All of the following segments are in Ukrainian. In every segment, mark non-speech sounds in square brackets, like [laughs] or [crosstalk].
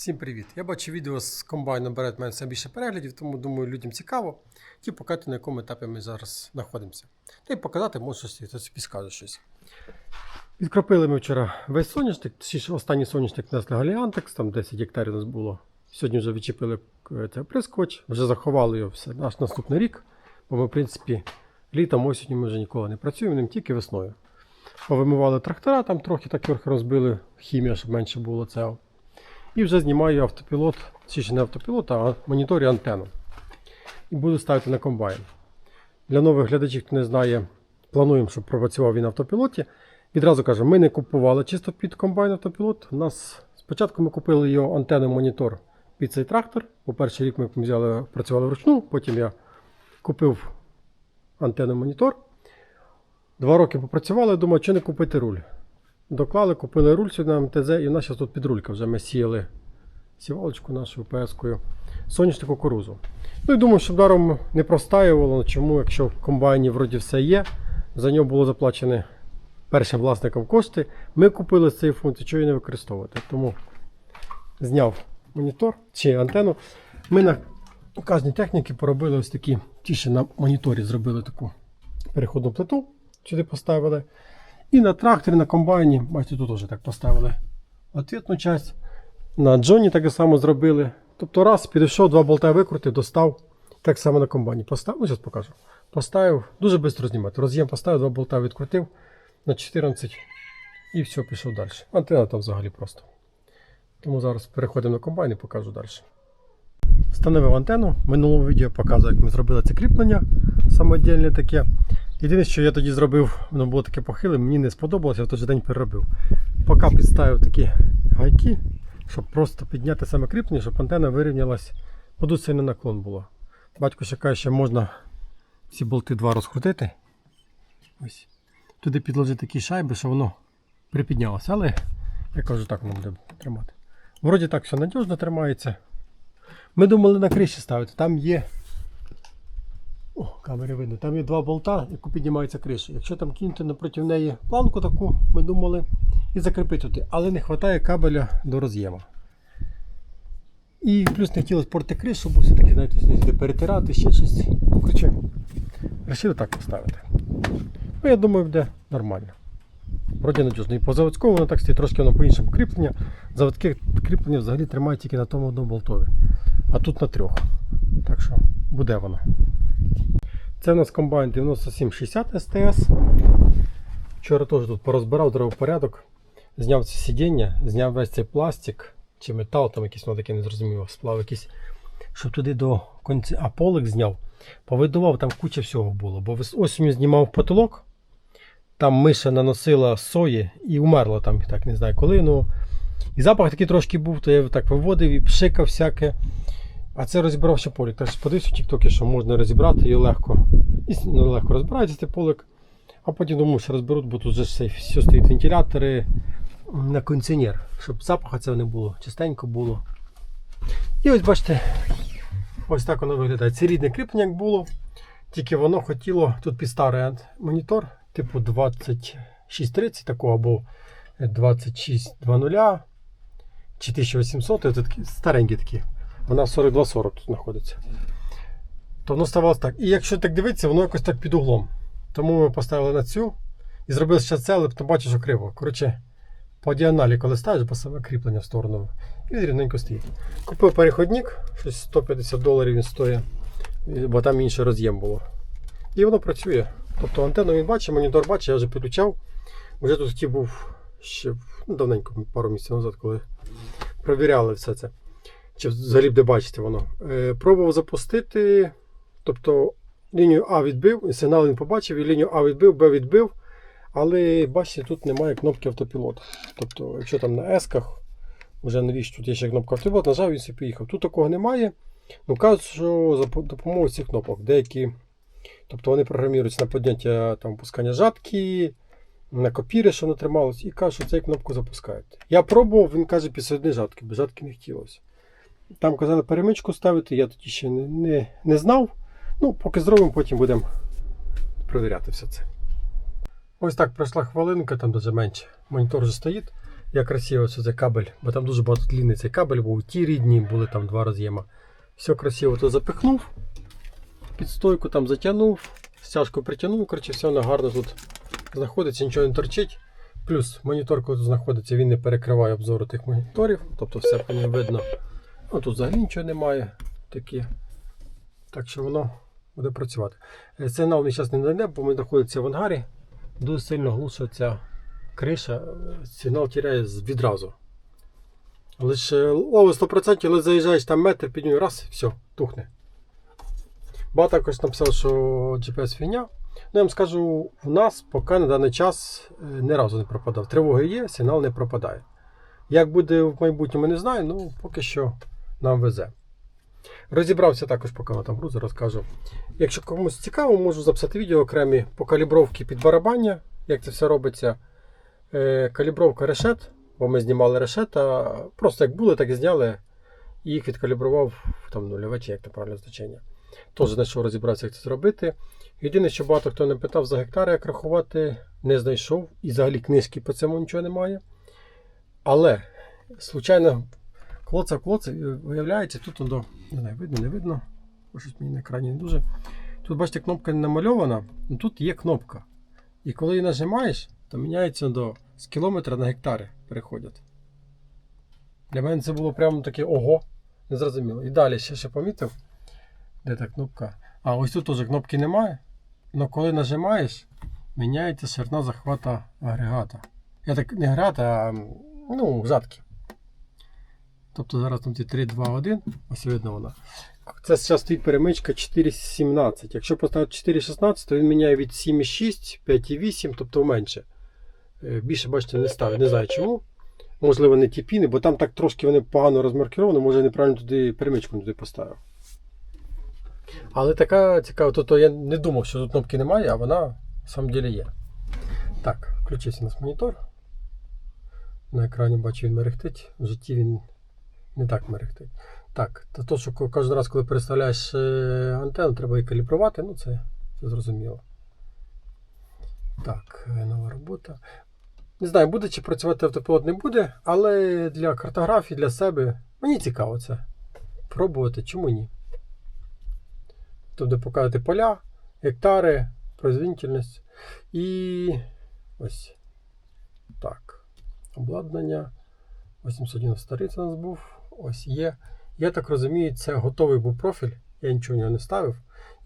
Всім привіт! Я бачу відео з комбайном бере мене все більше переглядів, тому думаю, людям цікаво. Ті показати, на якому етапі ми зараз знаходимося. Та й показати, може щось підскаже щось. Відкропили ми вчора весь соняшник, точніше останній соняшник несли Галіантекс, там 10 гектарів у нас було. Сьогодні вже відчепили е, цей оприскувач, вже заховали його все наш наступний рік. Бо ми, в принципі, літом осінню ми вже ніколи не працюємо, ним тільки весною. Повимивали трактора, там трохи так розбили хімія, щоб менше було цього. І вже знімаю автопілот, чи не автопілот, а моніторю антенну. І буду ставити на комбайн. Для нових глядачів, хто не знає, плануємо, щоб пропрацював він на автопілоті. Відразу кажу, ми не купували чисто під комбайн автопілот. У нас спочатку ми купили його антенну монітор під цей трактор. По перший рік ми взяли, працювали вручну, потім я купив антенну монітор. Два роки попрацювали, думаю, чи не купити руль. Доклали, купили руль на МТЗ, і в нас зараз тут підрулька. Вже ми сіяли сівалочку нашу ПС-кою, сонячну кукурузу. Ну і думаю, щоб даром не простаювало. Чому, якщо в комбайні вроді все є, за нього було заплачені першим власникам кошти. Ми купили цей функцію, чого її не використовувати. Тому зняв монітор чи антенну. Ми на кожній техніці поробили ось такі, ті ще на моніторі зробили таку переходну плиту, сюди поставили. І на тракторі, на комбайні, бачите, тут теж так поставили ответну часть. На Джоні так само зробили. Тобто раз, підійшов, два болта викрутив, достав. Так само на комбайні поставив. Ну, зараз покажу. Поставив, дуже швидко знімати. Роз'єм поставив, два болта відкрутив на 14 і все, пішов далі. Антенна там взагалі просто. Тому зараз переходимо на комбайн і покажу далі. Встановив антенну. В минулому відео показую, як ми зробили це кріплення самодільне таке. Єдине, що я тоді зробив, воно було таке похиле, мені не сподобалося, я в той же день переробив. Поки підставив такі гайки, щоб просто підняти саме кріплення, щоб антенна вирівнялась, бо тут наклон було. Батько ще каже, що можна ці болти два розкрутити. Ось. Туди підложити такі шайби, щоб воно припіднялося. Але я кажу, так воно буде тримати. Вроді так все надіжно тримається. Ми думали на криші ставити. Там є. О, камери видно. Там є два болта, яку піднімається криша. Якщо там кинути напроти неї планку таку, ми думали, і закріпити туди. Але не вистачає кабеля до роз'єма. І плюс не хотілося порти кришу, бо все-таки, знаєте, перетирати, ще щось. Ну, коротше, вирішили так поставити. Ну, я думаю, буде нормально. Вроді надіжно. І по заводському воно так стоїть трошки воно по-іншому кріплення. Заводське кріплення взагалі тримає тільки на тому одному болтові. А тут на трьох. Так що буде воно. Це у нас комбайн 9760 СТС. Вчора теж тут порозбирав, зробив порядок. Зняв це сидіння, зняв весь цей пластик чи метал, там якийсь ну, таке незрозуміло, сплав якийсь, щоб туди до кінця, а полик зняв. Повидував, там куча всього було. Бо осінню знімав потолок, там миша наносила сої і умерла там, так не знаю коли. Ну, і запах такий трошки був, то я так виводив і пшикав всяке. А це розібрав ще полик. Так що подивився в Тіктокі, що можна розібрати і легко. І ну, легко розбирається цей полик. А потім думаю, що розберуть, бо тут же все, стоїть вентилятори на кондиціонер, щоб запаху цього не було, чистенько було. І ось бачите, ось так воно виглядає. Це рідне кріплення як було, тільки воно хотіло, тут під старий монітор, типу 2630 такого або 2620 чи 1800, це такі старенькі такі. Вона 4240 тут знаходиться. То воно ставалося так. І якщо так дивитися, воно якось так під углом. Тому ми поставили на цю і зробили ще це, але потім бачиш, що криво. Коротше, по діагоналі, коли ставиш, бо саме кріплення в сторону, і рівненько стоїть. Купив переходник, щось 150 доларів він стоїть, бо там інший роз'єм було. І воно працює. Тобто антенну він бачить, монітор бачить, я вже підключав. Вже тут був ще ну, давненько, пару місяців назад, коли провіряли все це. Чи взагалі буде бачити воно. Е, пробував запустити. Тобто лінію А відбив, і сигнал він побачив, і лінію А відбив, Б відбив. Але бачите, тут немає кнопки автопілота. Тобто, якщо там на есках, вже навіщо тут є ще кнопка автопілот, нажав він собі поїхав. Тут такого немає. Ну кажуть, що за допомогою цих кнопок деякі. Тобто вони програмуються на підняття там, пускання жатки, на копіри, що воно трималось, і кажуть, що цю кнопку запускають. Я пробував, він каже, однієї жатки, без жатки не хотілося. Там казали перемичку ставити, я тоді ще не, не, не знав. Ну, поки зробимо, потім будемо перевіряти все це. Ось так пройшла хвилинка, там дуже менше. Монітор вже стоїть. як красиво це цей кабель, бо там дуже багато длинний цей кабель був, ті рідні були там два роз'єма. Все красиво то запихнув, під стойку там затягнув, стяжку притягнув, коротше, все воно гарно тут знаходиться, нічого не торчить. Плюс монітор, коли тут знаходиться, він не перекриває обзору тих моніторів, тобто все по ньому видно. Ну, тут взагалі нічого немає. Такі. Так що воно буде працювати. Сигнал він зараз не знайде, бо ми знаходимося в ангарі. Дуже сильно глушить ця криша, сигнал тіряє відразу. Лише лови 100%, але заїжджаєш там метр, під нього раз, все, тухне. Ба також написав, що GPS фігня. Ну, я вам скажу, в нас поки на даний час е, ні разу не пропадав. Тривоги є, сигнал не пропадає. Як буде в майбутньому, не знаю, ну поки що нам везе. Розібрався також, поки вона там грузи, розкажу. Якщо комусь цікаво, можу записати відео окремі по калібровці під барабання, як це все робиться. Е, калібровка решет, бо ми знімали решета, просто як були, так і зняли. І їх відкалібрував там нульове, чи як це правильне значення. Теж знайшов розібратися, як це зробити. Єдине, що багато хто не питав за гектари, як рахувати, не знайшов. І взагалі книжки по цьому нічого немає. Але, случайно, клоца в клоці, виявляється, тут воно, не знаю, видно, не видно. Щось мені на екрані не дуже. Тут, бачите, кнопка не намальована, але тут є кнопка. І коли її нажимаєш, то міняється до з кілометра на гектари переходять. Для мене це було прямо таке ого, незрозуміло. І далі ще ще помітив. Де та кнопка? А, ось тут теж кнопки немає. Але коли нажимаєш, міняється ширина захвата агрегата. Я так не агрегата, а ну, задки. Тобто зараз там ті 3, 2, 1, ось видно вона. Це зараз стоїть перемичка 4,17. Якщо поставити 4,16, то він міняє від 7,6, 5,8, тобто менше. Е, Більше, бачите, не ставить. Не знаю чому. Можливо, не ті піни, бо там так трошки вони погано розмаркіровані, може неправильно туди перемичку туди поставив. Але така цікава, то, то я не думав, що тут кнопки немає, а вона в деле є. Так, включився у нас монітор. На екрані бачу, він мерехтить. В житті він не так мерехтить. Так, то, то що кожен раз, коли переставляєш е, антенну, треба її калібрувати, ну це, це зрозуміло. Так, е, нова робота. Не знаю, буде чи працювати автопілот не буде, але для картографії, для себе мені цікаво це. Пробувати, чому ні. Тобто показати поля, гектари, производительність. І ось так. Обладнання. 893 це у нас був. Ось є. Я так розумію, це готовий був профіль. Я нічого не ставив.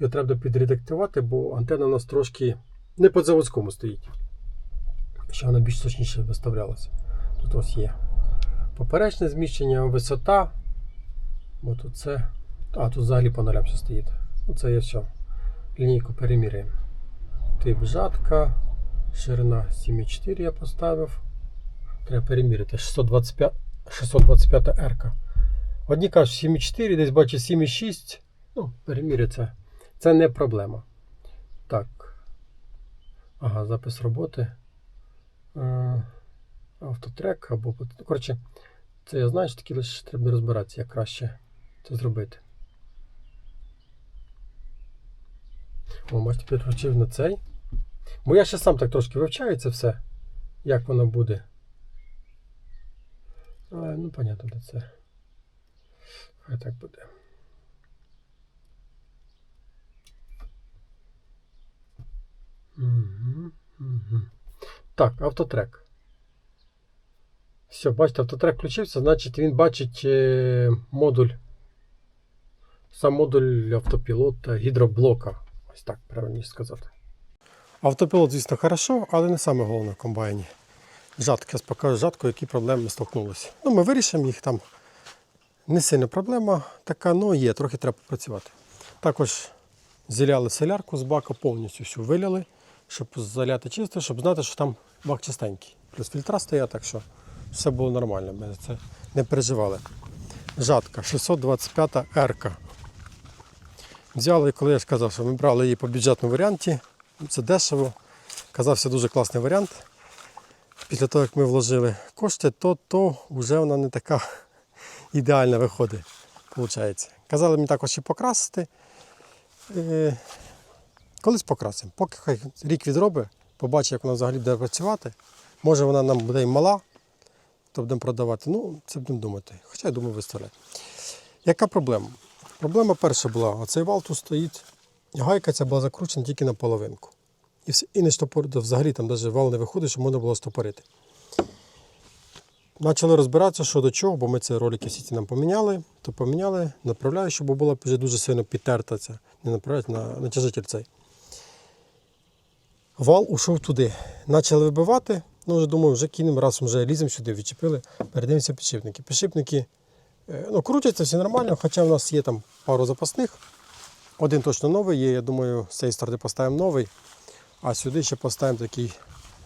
Його треба підредактувати, бо антенна у нас трошки не по заводському стоїть. Що вона більш точніше виставлялася. Тут ось є поперечне зміщення, висота. Бо тут це. А, тут взагалі по все стоїть. Ну, це є все. Лінійку переміряємо. Тип жатка. Ширина 7,4 я поставив. Треба переміряти. 625, 625 R. Одні кажуть 7,4, десь бачу 7,6. Ну, переміряться. Це не проблема. Так. Ага, запис роботи. Е, Автотрек або. ну, Коротше, це я знаю, що такі лише треба розбиратися, як краще це зробити. О, бачите, підключив на цей. Бо я ще сам так трошки вивчаю це все, як воно буде. А, ну, понятно, де це. Хай так буде. Так, автотрек. Все, бачите, автотрек включився, значить він бачить е, модуль. Сам модуль автопілота гідроблока. Ось так правильніше сказати. Автопілот, звісно, хорошо, але не саме головне в комбайні. Жатки, я покажу жатку, які проблеми ми столкнулися. Ну, ми вирішимо їх там. Не сильна проблема така, але є, трохи треба попрацювати. Також зіляли солярку з бака, повністю всю виляли, щоб заляти чисто, щоб знати, що там бак чистенький. Плюс фільтра стоять, так що все було нормально, ми це не переживали. Жатка 625 R. Взяли, коли я ж казав, що ми брали її по бюджетному варіанті. Це дешево. Казався дуже класний варіант. Після того, як ми вложили кошти, то, то вже вона не така ідеальна виходить. Виходить. Казали мені також і покрасити. Е, колись покрасимо. Поки хай рік відробить, побачить, як вона взагалі буде працювати. Може вона нам буде і мала, то будемо продавати. Ну, це будемо думати. Хоча я думаю, виставляти. Яка проблема? Проблема перша була: оцей вал тут стоїть. Гайка ця була закручена тільки на половинку. І, все, і не штопорити. Взагалі там навіть вал не виходить, щоб можна було стопорити. Почали розбиратися, що до чого, бо ми ці ролики всі ці нам поміняли, то поміняли, направляю, щоб була вже дуже сильно підтерта ця, не направляють на натяжитель цей. Вал ушов туди. Почали вибивати. Ну, вже думаю, вже кинемо, раз вже ліземо сюди, відчепили, передивимося підшипники. Підшипники е, ну, крутяться всі нормально, хоча в нас є там пару запасних. Один точно новий є, я думаю, з цієї сторони поставимо новий, а сюди ще поставимо такий,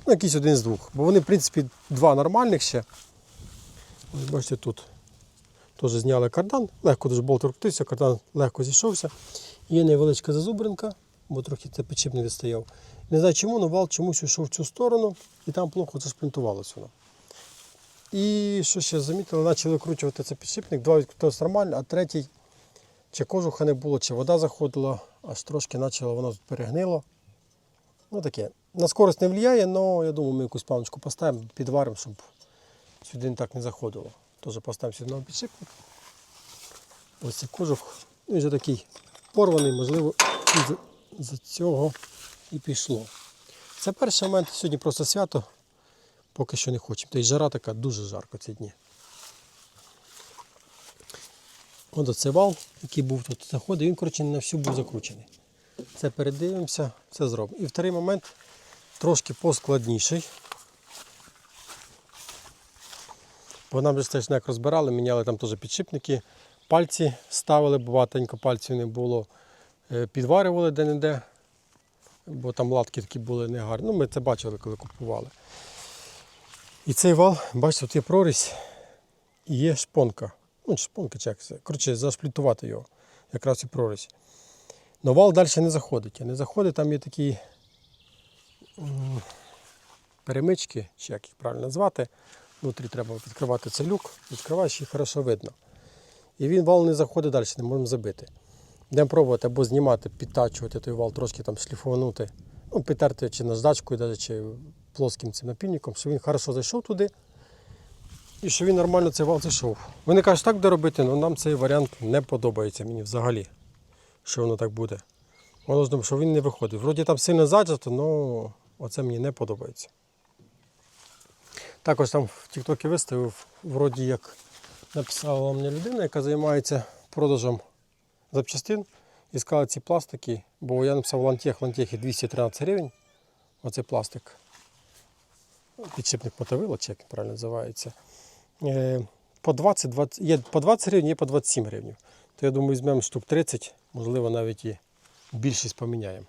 ну, якийсь один з двох. Бо вони, в принципі, два нормальних ще. Ось бачите, тут теж зняли кардан, легко дуже болт крутився, кардан легко зійшовся. Є невеличка зазубринка, бо трохи це підшипник відстояв. Не знаю чому, але вал чомусь йшов в цю сторону і там плохо зашплінтувалося воно. І що ще замітили, почали викручувати цей підшипник, два відкрутилось нормально, а третій чи кожуха не було, чи вода заходила, аж трошки почало воно перегнило. Ну таке. На скорость не впливає, але я думаю, ми якусь планочку поставимо, підваримо, щоб сюди так не заходило. Теж поставимо сюди новий підшипник. Ось цей кожух. Ну, Він вже такий порваний, можливо, і за, за цього і пішло. Це перший момент. Сьогодні просто свято, поки що не хочемо. Та й жара така дуже жарко ці дні. От оцей вал, який був тут заходить, він коротше, на всю був закручений. Це передивимося, це зробимо. І вторий момент трошки поскладніший. Бо нам же теж як розбирали, міняли там теж підшипники, пальці ставили, бо багатенько пальців не було. Е, Підварювали де-не-де, бо там латки такі були негарні. Ну, ми це бачили, коли купували. І цей вал, бачите, тут є прорізь і є шпонка. Ну, шпонка це. Коротше, зашплітувати його. Якраз і прорізь. Но вал далі не заходить. Не заходить, там є такі перемички, чи як їх правильно назвати. Внутрі треба відкривати цей люк, відкриваєш і хорошо видно. І він вал не заходить далі, не можемо забити. Будемо пробувати або знімати, підтачувати той вал, трошки там шліфованути, ну, підтерти чи наждачкою, навіть, чи плоским цим напільником, щоб він хорошо зайшов туди. І щоб він нормально цей вал зайшов. Вони кажуть, так буде робити, але нам цей варіант не подобається мені взагалі, що воно так буде. Воно ж думаю, що він не виходить. Вроді там сильно зажато, але оце мені не подобається. Також там в Тіктокі виставив, вроді як написала мені людина, яка займається продажем запчастин. І сказала ці пластики, бо я написав лантех, лантехи 213 гривень. Оцей пластик. Підшипник мотовило, чи як він правильно називається. Е, По 20, 20, є по 20 гривень, є по 27 гривень. То я думаю, візьмемо штук 30, можливо, навіть і більшість поміняємо.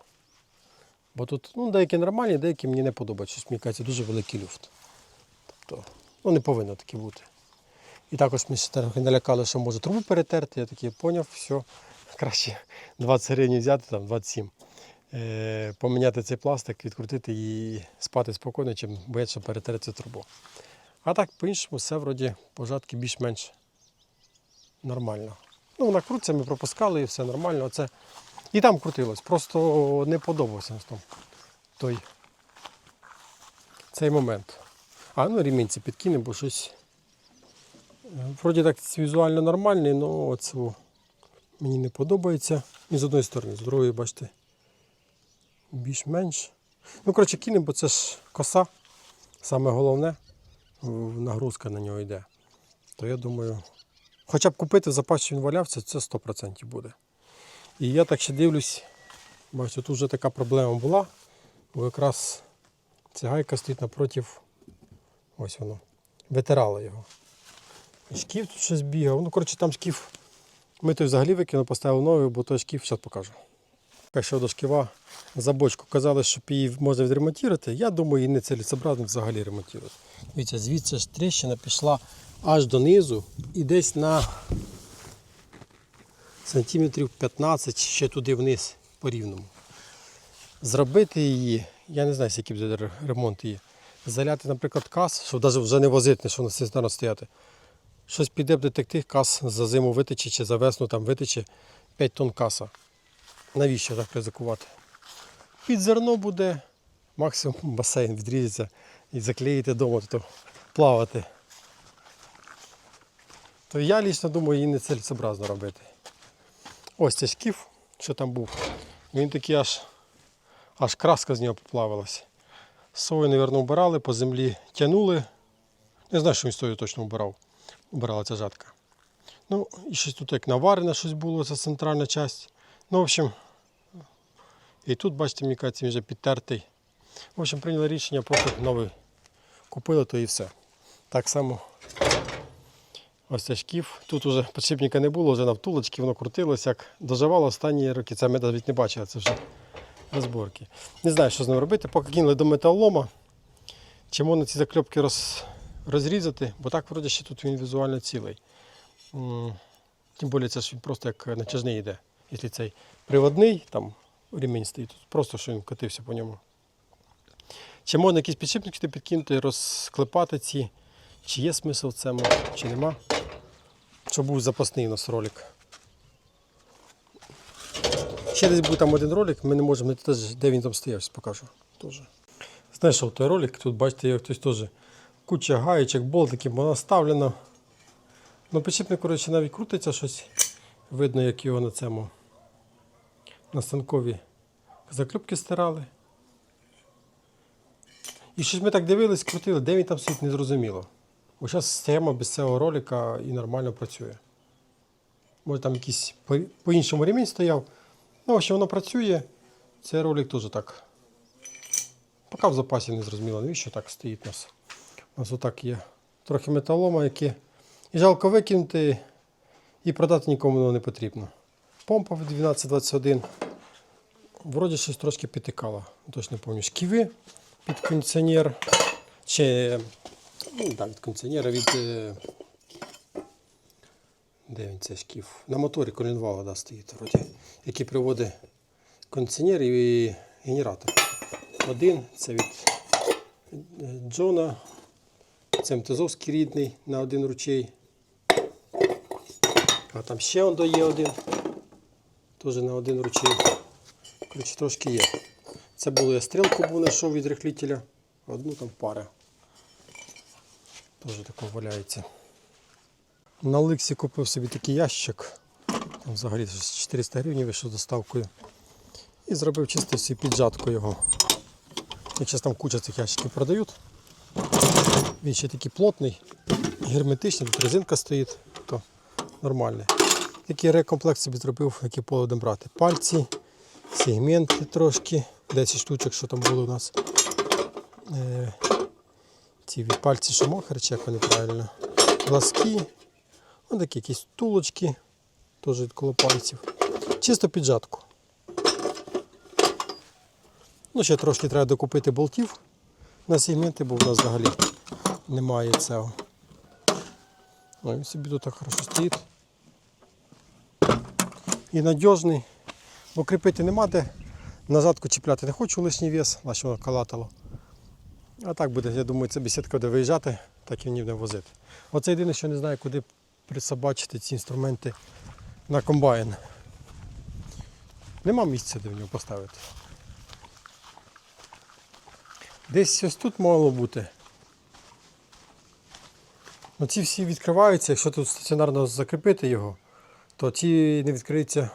Бо тут ну, деякі нормальні, деякі мені не подобаються. Щось мені кажеться, дуже великий люфт. Тобто, ну не повинно таке бути. І також трохи налякали, що може трубу перетерти. Я такий поняв, все, краще [laughs] 20 гривень взяти, там 27. Е, поміняти цей пластик, відкрутити і спати спокійно, чим боятися, що перетереться трубу. А так, по-іншому, все вроді пожатки більш-менш нормально. Ну, вона крутиться, ми пропускали і все нормально. Оце... І там крутилось. Просто не подобався той цей момент. А ну ремінь це підкине, бо щось. е, Вроді так візуально нормальний, але оце мені не подобається. І з одної сторони, з другої, бачите, більш-менш. Ну, коротше, кинемо, бо це ж коса. Саме головне, нагрузка на нього йде. То я думаю, хоча б купити в запасі, що він валявся, це 100% буде. І я так ще дивлюсь, бачите, тут вже така проблема була, бо якраз ця гайка стоїть напротив, ось воно, витирала його. І шкіф тут щось бігав. Ну, коротше, там шкіф. Ми той взагалі викинув, поставив новий, бо той шкіф, зараз покажу. Якщо до шківа за бочку казали, що її можна відремонтувати, я думаю, її не цілесообразно взагалі ремонтувати. Дивіться, звідси ж тріщина пішла аж донизу і десь на сантиметрів 15 ще туди вниз по рівному. Зробити її, я не знаю, який буде ремонт її. Заляти, наприклад, кас, щоб навіть вже не возити, що на цистерну стояти. Щось піде б детектив, кас за зиму витече чи за весну там витече 5 тонн каса. Навіщо так ризикувати? Під зерно буде, максимум [laughs] басейн відрізаться і заклеїти вдома, то плавати. то я лічно думаю, її не цілесообразно робити. Ось цей шкіф, що там був. Він такий аж, аж краска з нього поплавилась. Сою, мабуть, вбирали, по землі тягнули. Не знаю, що він сою точно вбирав. Вбирала ця жатка. Ну, і щось тут як наварене щось було, це центральна частина. Ну, в общем, і тут, бачите, мені кажеться, він вже підтертий. В общем, прийняли рішення, просто новий купили, то і все. Так само ось цей шкіф. Тут уже підшипника не було, вже на втулочці воно крутилось, як доживало останні роки. Це ми навіть не бачили, це вже розборки. Не знаю, що з ним робити. Поки кинули до металолома. Чи можна ці закльопки роз, розрізати, бо так вроді ще тут він візуально цілий. Тим більше це ж він просто як натяжний йде. Якщо цей приводний, там ремінь стоїть, тут просто що він катився по ньому. Чи можна якісь підшипники підкинути, розклепати ці, чи є смисл в цьому, чи нема. Щоб був запасний у нас ролик. Ще десь був там один ролик, ми не можемо знайти, де він там стояв, покажу. Теж. Знайшов той ролик, тут бачите, як хтось теж куча гаєчок, болтиків наставлено. Ну, підшипник, коротше, навіть крутиться щось. Видно, як його на цьому на станкові заклюпки стирали. І щось ми так дивились, крутили, де він там стоїть, не зрозуміло. Бо зараз стоїмо без цього ролика і нормально працює. Може там якийсь по- по-іншому ремінь стояв. Ну, в общем, воно працює. Цей ролик теж так. Поки в запасі не зрозуміло, навіщо так стоїть у нас. У нас отак є трохи металома, яке і жалко викинути і продати нікому воно не потрібно. Помпа в 1221. Вроді щось трошки підтикало. Точно не пам'ятаю. Шківи під кондиціонер. Чи ну, так, від кондиціонера від. Де він цей шкіф? На моторі колінвала да, стоїть, вроді, який приводить кондиціонер і генератор. Один це від е, Джона. Це МТЗовський рідний на один ручей. А там ще он є один. Теж на один ручей. Коротше, трошки є. Це було я стрілку був знайшов від рихлителя. Одну там пара. Теж тако валяється. На Ликсі купив собі такий ящик. Там взагалі 400 гривень вийшов доставкою. І зробив чисто всі піджатку його. Якщо там куча цих ящиків продають. Він ще такий плотний, герметичний, тут резинка стоїть, то нормальний. Такий рекомплект собі зробив, який будемо брати. Пальці, сегменти трошки, 10 штучок, що там було у нас. Е, ці від пальці шамахер, чи як вони правильно. Глазки, ось такі якісь тулочки, теж коло пальців. Чисто піджатку. Ну, ще трошки треба докупити болтів на сегменти, бо в нас взагалі немає цього. Ой, він собі тут так хорошо стоїть. І надіжний, бо кріпити нема де. Назадку чіпляти не хочу лишній вес, наче воно калатало. А так буде, я думаю, це бесідка буде виїжджати, так і в ній возити. Оце єдине, що не знаю, куди присобачити ці інструменти на комбайн. Нема місця, де в нього поставити. Десь ось тут мало бути. Ну, ці всі відкриваються, якщо тут стаціонарно закріпити його, то ці не відкриються.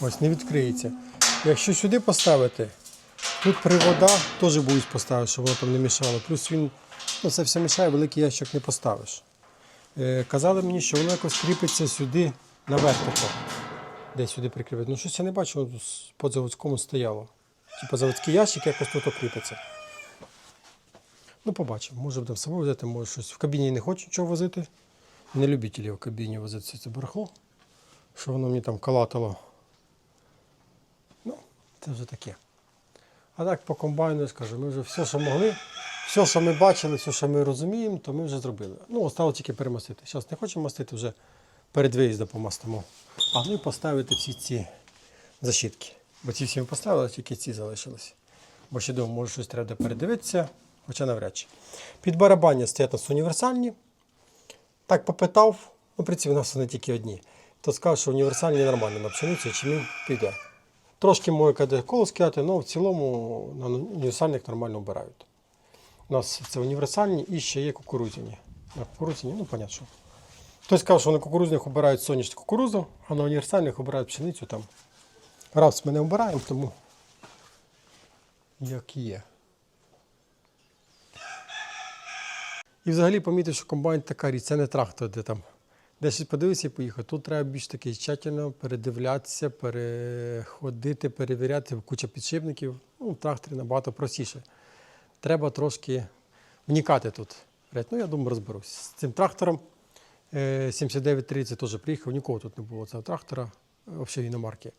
Ось не відкриється. Якщо сюди поставити, тут привода теж будуть поставити, щоб воно там не мішало. Плюс він ну, це все мішає, великий ящик не поставиш. Е, казали мені, що воно якось кріпиться сюди наверх тако. Десь сюди прикріпити. Ну щось я не бачу, по заводському стояло. Типа заводський ящик якось тут кріпиться. Ну, побачимо. Може будемо собою взяти, може щось. В кабіні не хочу нічого возити. Не любителі в кабіні возити це барахло. Що воно мені там калатало. Це вже таке. А так по комбайну скажу, ми вже все, що могли, все, що ми бачили, все, що ми розуміємо, то ми вже зробили. Ну, осталось тільки перемастити. Зараз не хочемо мастити, вже перед виїздом помастимо. А ну і поставити всі ці защитки. Бо ці всі ми поставили, тільки ці залишились. Бо ще думаю, може щось треба передивитися, хоча навряд чи. Під барабання стоять нас універсальні. Так попитав, ну, в принципі, у нас вони тільки одні. То сказав, що універсальні нормально на пшеницю, він піде. Трошки може каде коло скидати, але в цілому на універсальних нормально вбирають. У нас це універсальні і ще є кукурудзяні. На кукурудзяні, ну, понятно, що. Хтось сказав, що на кукурудзяних обирають сонячну кукурудзу, а на універсальних обирають пшеницю там. Рапс ми не обираємо, тому як є. І взагалі помітив, що комбайн така річ, це не трактор, де там де щось подивився і поїхав. Тут треба більш таки тщательно передивлятися, переходити, перевіряти, куча підшипників. Ну, в тракторі набагато простіше. Треба трошки вникати тут. Ну, я думаю, розберусь. З цим трактором е, 7930 теж приїхав, нікого тут не було цього трактора, взагалі іномарки.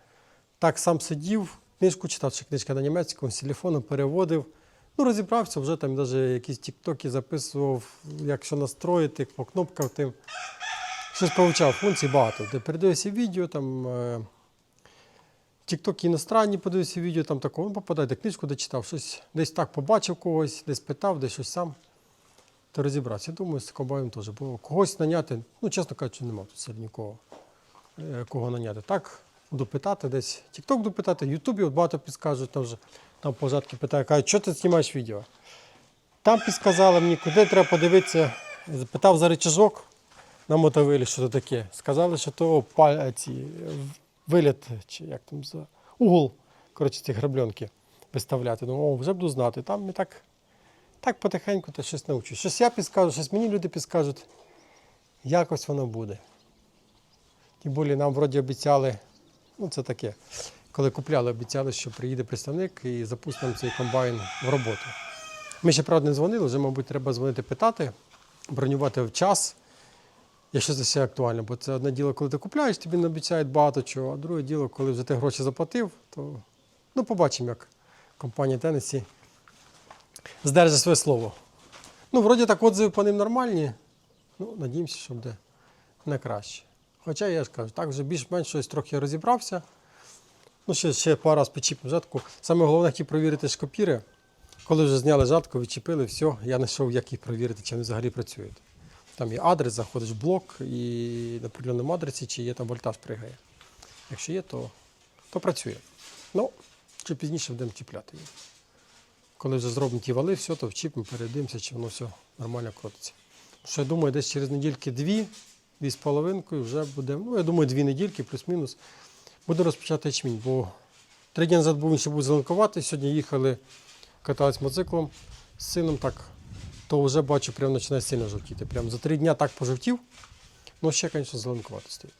Так сам сидів, книжку читав, чи книжка на німецькому, з телефону переводив. Ну, розібрався, вже там навіть якісь тіктоки записував, як що настроїти, по кнопкам тим. Щось повчав, функцій багато. Де передивився відео, там е, тіктоки іностранні подивився відео, там такого, ну, книжку, де читав, щось десь так побачив когось, десь питав, десь щось сам. То розібрався. Я думаю, з комбайном теж. Бо когось наняти, ну, чесно кажучи, нема тут серед нікого. е, Кого наняти. Так, допитати десь. Тікток допитати, Ютубі от багато підскажуть, там вже там пожатки питають, кажуть, що ти знімаєш відео? Там підсказали мені, куди треба подивитися. Питав за речажок на мотовилі, що це таке. Сказали, що то па- ці, виліт, чи як там за угол, коротше, ці грабльонки виставляти. Думаю, вже буду знати. Там і так, так потихеньку та щось навчу. Щось я підскажу, щось мені люди підскажуть. Якось воно буде. Тим більше нам вроді обіцяли, ну це таке, коли купляли, обіцяли, що приїде представник і запустимо цей комбайн в роботу. Ми ще правда не дзвонили, вже, мабуть, треба дзвонити питати, бронювати в час, якщо це все актуально. Бо це одне діло, коли ти купляєш, тобі не обіцяють багато чого, а друге діло, коли вже ти гроші заплатив, то ну, побачимо, як компанія Теннесі здерже своє слово. Ну, вроді так отзиви по ним нормальні. Ну, надіємося, що буде не краще. Хоча я ж кажу, так вже більш-менш щось трохи розібрався. Ну, ще, ще пару раз підчіпив жатку. Саме головне хотів провірити шкопіри. Коли вже зняли жатку, відчепили, все, я знайшов, як їх провірити, чи вони взагалі працюють. Там є адрес, заходиш в блок і на определеному адресі, чи є там вольтаж пригає. Якщо є, то, то працює. Ну, чи пізніше будемо чіпляти їх. Коли вже зробимо ті вали, все, то вчіпимо, передивимося, чи воно все нормально крутиться. Що я думаю, десь через недільки дві, дві з половинкою вже буде, ну, я думаю, дві недільки, плюс-мінус, буду розпочати ячмінь. Бо три дні назад був він ще був зеленкуватий, сьогодні їхали, катались мотоциклом з сином, так, то вже бачу, прям починає сильно жовтіти. Прям за три дні так пожовтів, ну ще, звісно, зеленкувати стоїть.